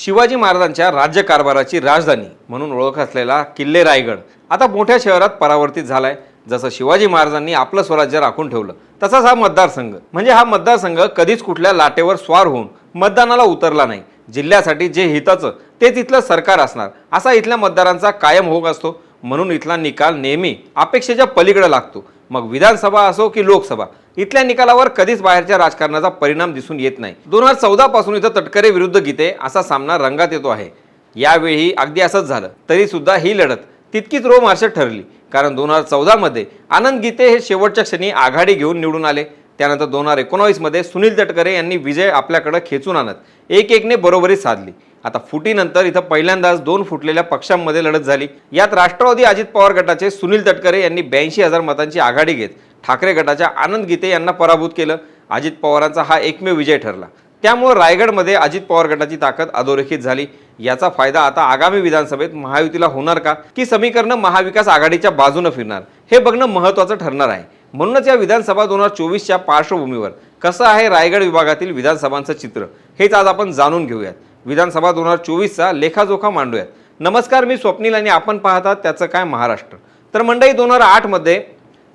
शिवाजी महाराजांच्या राज्यकारभाराची राजधानी म्हणून ओळख असलेला किल्ले रायगड आता मोठ्या शहरात परावर्तित झालाय. जसं शिवाजी महाराजांनी आपलं स्वराज्य राखून ठेवलं तसाच हा मतदारसंघ. म्हणजे हा मतदारसंघ कधीच कुठल्या लाटेवर स्वार होऊन मतदानाला उतरला नाही. जिल्ह्यासाठी जे हिताचं ते तिथलं सरकार असणार. असा इथल्या मतदारांचा कायम होक असतो. म्हणून इथला निकाल नेहमी अपेक्षेच्या पलीकडे लागतो. मग विधानसभा असो की लोकसभा इथल्या निकालावर कधीच बाहेरच्या राजकारणाचा परिणाम दिसून येत नाही. दोन हजार चौदा पासून इथं तटकरे विरुद्ध गीते असा सामना रंगात येतो आहे. यावेळी अगदी असंच झालं. तरी सुद्धा ही लढत तितकीच रोमहर्षक ठरली. कारण दोन हजार चौदामध्ये आनंद गीते हे शेवटच्या क्षणी आघाडी घेऊन निवडून आले. त्यानंतर दोन हजार एकोणावीसमध्ये सुनील तटकरे यांनी विजय आपल्याकडे खेचून आणत एक एकने बरोबरी साधली. आता फुटीनंतर इथं पहिल्यांदाच दोन फुटलेल्या पक्षांमध्ये लढत झाली. यात राष्ट्रवादी अजित पवार गटाचे सुनील तटकरे यांनी ब्याऐंशी हजार मतांची आघाडी घेत ठाकरे गटाच्या आनंद गीते यांना पराभूत केलं. अजित पवारांचा हा एकमेव विजय ठरला. त्यामुळे रायगडमध्ये अजित पवार गटाची ताकद अधोरेखित झाली. याचा फायदा आता आगामी विधानसभेत महायुतीला होणार का? की समीकरणं महाविकास आघाडीच्या बाजूनं फिरणार? हे बघणं महत्त्वाचं ठरणार आहे. म्हणूनच या विधानसभा दोन हजार चोवीसच्या पार्श्वभूमीवर कसं आहे रायगड विभागातील विधानसभांचं चित्र? हेच आज आपण जाणून घेऊयात. विधानसभा दोन हजार चोवीसचा लेखाजोखा मांडूयात. नमस्कार मी स्वप्नील आणि आपण पाहतात त्याचं काय महाराष्ट्र. तर मंडई दोन हजार आठमध्ये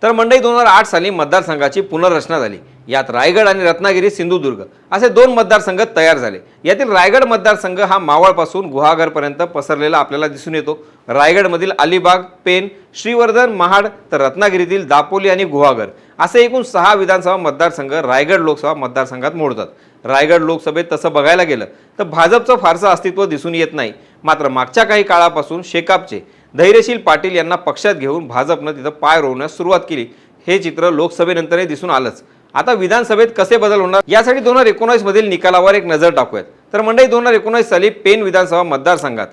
तर मंडई दोन हजार आठ साली मतदारसंघाची पुनर्रचना झाली. यात रायगड आणि रत्नागिरी सिंधुदुर्ग असे दोन मतदारसंघ तयार झाले. यातील रायगड मतदारसंघ हा मावळपासून गुहागरपर्यंत पसरलेला आपल्याला दिसून येतो. रायगडमधील अलिबाग पेन श्रीवर्धन महाड तर रत्नागिरीतील दापोली आणि गुहागर असे एकूण सहा विधानसभा मतदारसंघ रायगड लोकसभा मतदारसंघात मोडतात. रायगड लोकसभेत तसं बघायला गेलं तर भाजपचं फारसं अस्तित्व दिसून येत नाही. मात्र मागच्या काही काळापासून शेकापचे धैर्यशील पाटील यांना पक्षात घेऊन भाजपनं तिथं पाय रोवण्यास सुरुवात केली. हे चित्र लोकसभेनंतरही दिसून आलंच. आता विधानसभेत कसे बदल होणार यासाठी दोन हजार एकोणावीस मधील निकालावर एक नजर टाकूयात. तर मंडई दोन हजार एकोणावीस साली पेन विधानसभा मतदारसंघात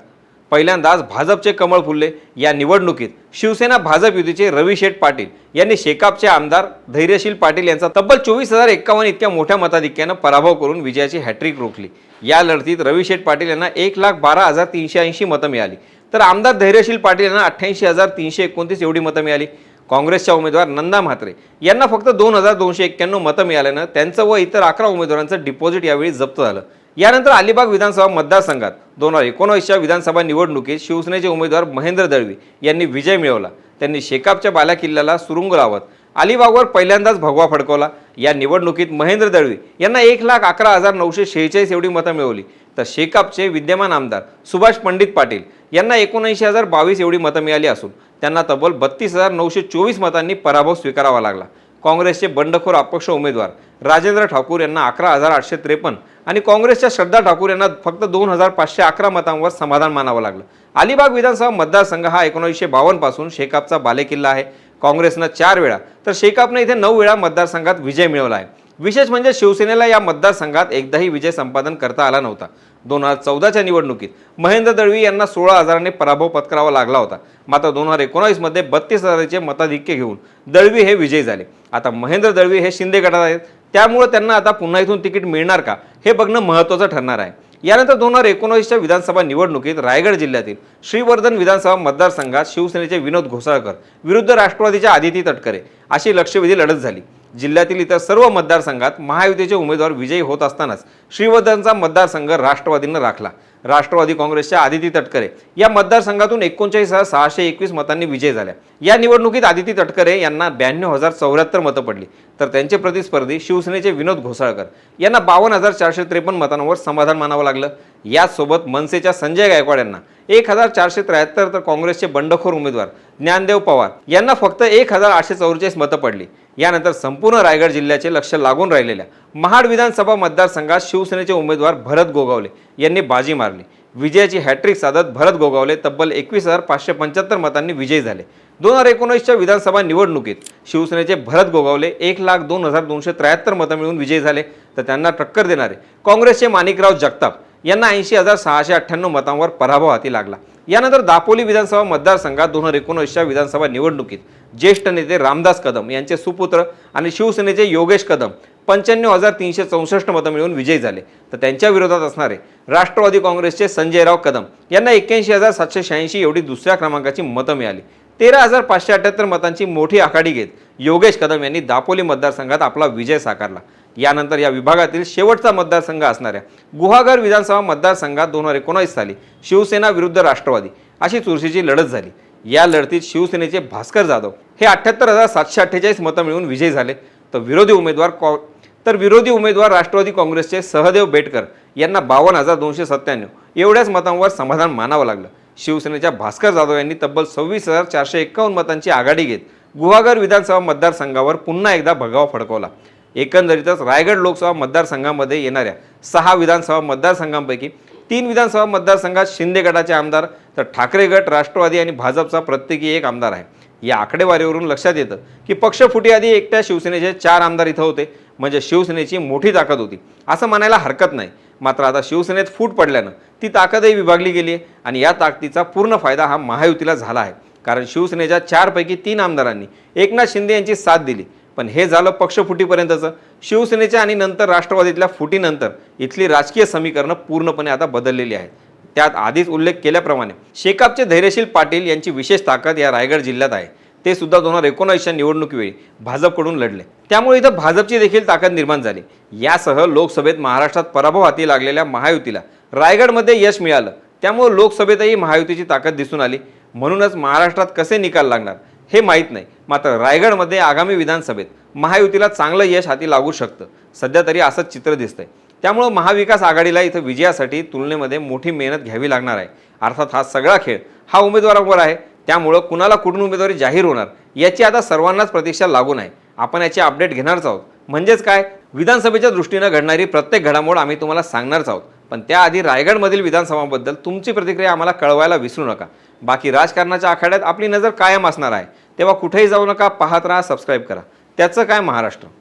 पहिल्यांदाच भाजपचे कमळ फुलले या निवडणुकीत शिवसेना भाजप युतीचे रवी शेठ पाटील यांनी शेकापचे आमदार धैर्यशील पाटील यांचा तब्बल चोवीस हजार एक्कावन्न इतक्या मोठ्या मताधिक्यानं पराभव करून विजयाची हॅट्रिक रोखली. या लढतीत रवी शेठ पाटील यांना एक लाख बारा हजार तीनशे ऐंशी मतं मिळाली. तर आमदार धैर्यशील पाटील यांना अठ्ठ्याऐंशी हजार तीनशे एकोणतीस एवढी मतं मिळाली. काँग्रेसच्या उमेदवार नंदा म्हात्रे यांना फक्त दोन हजार दोनशे एक्क्याण्णव मतं मिळाल्यानं त्यांचं व इतर अकरा उमेदवारांचं डिपॉझिट यावेळी जप्त झालं. यानंतर अलिबाग विधानसभा मतदारसंघात दोन हजार एकोणवीसच्या विधानसभा निवडणुकीत शिवसेनेचे उमेदवार महेंद्र दळवी यांनी विजय मिळवला. त्यांनी शेकापच्या बाल्या किल्ल्याला सुरुंग लावत अलिबागवर पहिल्यांदाच भगवा फडकवला. या निवडणुकीत महेंद्र दळवी यांना एक लाख अकरा हजार नऊशे शेहेचाळीस एवढी मतं मिळवली. तर शेकापचे विद्यमान आमदार सुभाष पंडित पाटील यांना एकोणऐंशी हजार बावीस एवढी मतं मिळाली असून त्यांना तब्बल बत्तीस हजार नऊशे चोवीस मतांनी पराभव स्वीकारावा लागला. काँग्रेसचे बंडखोर अपक्ष उमेदवार राजेंद्र ठाकूर यांना अकरा हजार आठशे त्रेपन्न आणि काँग्रेसच्या श्रद्धा ठाकूर यांना फक्त दोन हजार पाचशे अकरा मतांवर समाधान मानावं लागलं. अलिबाग विधानसभा मतदारसंघ हा एकोणीसशे बावन्नपासून शेकापचा बालेकिल्ला आहे. काँग्रेसनं चार वेळा तर शेकापनं इथे नऊ वेळा मतदारसंघात विजय मिळवला आहे. विशेष म्हणजे शिवसेनेला या मतदारसंघात एकदाही विजय संपादन करता आला नव्हता. दोन हजार चौदाच्या निवडणुकीत महेंद्र दळवी यांना सोळा हजाराने पराभव पत्करावा लागला होता. मात्र दोन हजार एकोणावीसमध्ये बत्तीस हजाराचे मताधिक्य घेऊन दळवी हे विजयी झाले. आता महेंद्र दळवी हे शिंदे गटात आहेत. त्यामुळे त्यांना आता पुन्हा इथून तिकीट मिळणार का हे बघणं महत्त्वाचं ठरणार आहे. यानंतर दोन हजार एकोणावीसच्या विधानसभा निवडणुकीत रायगड जिल्ह्यातील श्रीवर्धन विधानसभा मतदारसंघात शिवसेनेचे विनोद घोसाळकर विरुद्ध राष्ट्रवादीच्या आदिती तटकरे अशी लक्षवेधी लढत झाली. जिल्ह्यातील इतर सर्व मतदारसंघात महायुतीचे उमेदवार विजयी होत असतानाच श्रीवर्धनचा मतदारसंघ राष्ट्रवादीनं राखला. राष्ट्रवादी काँग्रेसच्या आदिती तटकरे. या मतदारसंघातून एकोणचाळीस हजार सहाशे एकवीस मतांनी विजय झाल्या. या निवडणुकीत आदिती तटकरे यांना ब्याण्णव हजार चौऱ्याहत्तर मतं पडली. तर त्यांचे प्रतिस्पर्धी शिवसेनेचे विनोद घोसाळकर. यांना बावन्न हजार चारशे त्रेपन्न मतांवर समाधान मानावं लागलं. याचसोबत मनसेच्या संजय गायकवाड यांना एक हजार चारशे त्र्याहत्तर तर काँग्रेसचे बंडखोर उमेदवार ज्ञानदेव पवार यांना फक्त एक हजार आठशे चौवेचाळीस मतं पडली. यानंतर संपूर्ण रायगड जिल्ह्याचे लक्ष लागून राहिलेल्या महाड विधानसभा मतदारसंघात शिवसेनेचे उमेदवार भरत गोगावले. यांनी बाजी मारली. विजयाची हॅट्रिक साधत भरत गोगावले तब्बल एकवीस हजार पाचशे पंच्याहत्तर मतांनी विजयी झाले. दोन हजार एकोणीसच्या विधानसभा निवडणुकीत शिवसेनेचे भरत गोगावले एक लाख दोन हजार दोनशे त्र्याहत्तर मतं मिळून विजयी झाले. तर त्यांना टक्कर देणारे काँग्रेसचे माणिकराव जगताप यांना ऐंशी हजार सहाशे अठ्ठ्याण्णव मतांवर पराभव हाती लागला. यानंतर दापोली विधानसभा मतदारसंघात दोन हजार एकोणीसच्या विधानसभा निवडणुकीत ज्येष्ठ नेते रामदास कदम यांचे सुपुत्र आणि शिवसेनेचे योगेश कदम पंच्याण्णव हजार तीनशे चौसष्ट मतं मिळवून विजयी झाले. तर त्यांच्या विरोधात असणारे राष्ट्रवादी काँग्रेसचे संजयराव कदम यांना एक्क्याऐंशी हजार सातशे शहाऐंशी एवढी दुसऱ्या क्रमांकाची मतं मिळाली. तेरा हजार पाचशे अठ्याहत्तर मतांची मोठी आघाडी घेत योगेश कदम यांनी दापोली मतदारसंघात आपला विजय साकारला. यानंतर या विभागातील शेवटचा मतदारसंघ असणाऱ्या गुहागर विधानसभा मतदारसंघात दोन हजार एकोणावीस साली शिवसेना विरुद्ध राष्ट्रवादी अशी चुरशीची लढत झाली. या लढतीत शिवसेनेचे भास्कर जाधव हे अठ्ठ्याहत्तर हजार सातशे अठ्ठेचाळीस मतं मिळवून विजयी झाले. तर विरोधी उमेदवार कॉ तर विरोधी उमेदवार राष्ट्रवादी काँग्रेसचे सहदेव बेटकर यांना बावन्न हजार दोनशे सत्त्याण्णव एवढ्याच मतांवर समाधान मानावं लागलं. शिवसेनेच्या भास्कर जाधव यांनी तब्बल सव्वीस हजार चारशे एक्कावन्न मतांची आघाडी घेत गुहागर विधानसभा मतदारसंघावर पुन्हा एकदा भगावा फडकवला. एकंदरीतच रायगड लोकसभा मतदारसंघामध्ये येणाऱ्या सहा विधानसभा मतदारसंघांपैकी तीन विधानसभा मतदारसंघात शिंदे गटाचे आमदार तर ठाकरे गट राष्ट्रवादी आणि भाजपचा प्रत्येकी एक आमदार आहे. या आकडेवारीवरून लक्षात येतं की पक्षफुटी आधी एकट्या शिवसेनेचे चार आमदार इथं होते. म्हणजे शिवसेनेची मोठी ताकद होती. असं म्हणायला हरकत नाही. मात्र आता शिवसेनेत फूट पडल्यानं ती ताकदही विभागली गेली आहे आणि या ताकदीचा पूर्ण फायदा हा महायुतीला झाला आहे. कारण शिवसेनेच्या चारपैकी तीन आमदारांनी एकनाथ शिंदे यांची साथ दिली. पण हे झालं पक्षफुटीपर्यंतचं. शिवसेनेच्या आणि नंतर राष्ट्रवादीतल्या फुटीनंतर इथली राजकीय समीकरणं पूर्णपणे आता बदललेली आहेत. त्यात आधीच उल्लेख केल्याप्रमाणे शेकापचे धैर्यशील पाटील यांची विशेष ताकद या रायगड जिल्ह्यात आहे. ते सुद्धा दोन हजार एकोणावीसच्या निवडणुकीवेळी भाजपकडून लढले. त्यामुळे इथं भाजपची देखील ताकद निर्माण झाली. यासह लोकसभेत महाराष्ट्रात पराभव हाती लागलेल्या महायुतीला रायगडमध्ये यश मिळालं. त्यामुळे लोकसभेतही महायुतीची ताकद दिसून आली. म्हणूनच महाराष्ट्रात कसे निकाल लागणार हे माहीत नाही. मात्र रायगडमध्ये आगामी विधानसभेत महायुतीला चांगलं यश हाती लागू शकतं. सध्या तरी असंच चित्र दिसतंय. त्यामुळं महाविकास आघाडीला इथं विजयासाठी तुलनेमध्ये मोठी मेहनत घ्यावी लागणार आहे. अर्थात हा सगळा खेळ हा उमेदवारावर आहे. त्यामुळं कुणाला कुठून उमेदवारी जाहीर होणार याची आता सर्वांनाच प्रतीक्षा लागून आहे. आपण याची अपडेट घेणारच आहोत. म्हणजेच काय? विधानसभेच्या दृष्टीनं घडणारी प्रत्येक घडामोड आम्ही तुम्हाला सांगणारच आहोत. पण त्याआधी रायगडमधील विधानसभाबद्दल तुमची प्रतिक्रिया आम्हाला कळवायला विसरू नका. बाकी राजकारणाच्या आखाड्यात आपली नजर कायम असणार आहे. तेव्हा कुठेही जाऊ नका पाहत राहा सबस्क्राईब करा. त्याचं काय महाराष्ट्र?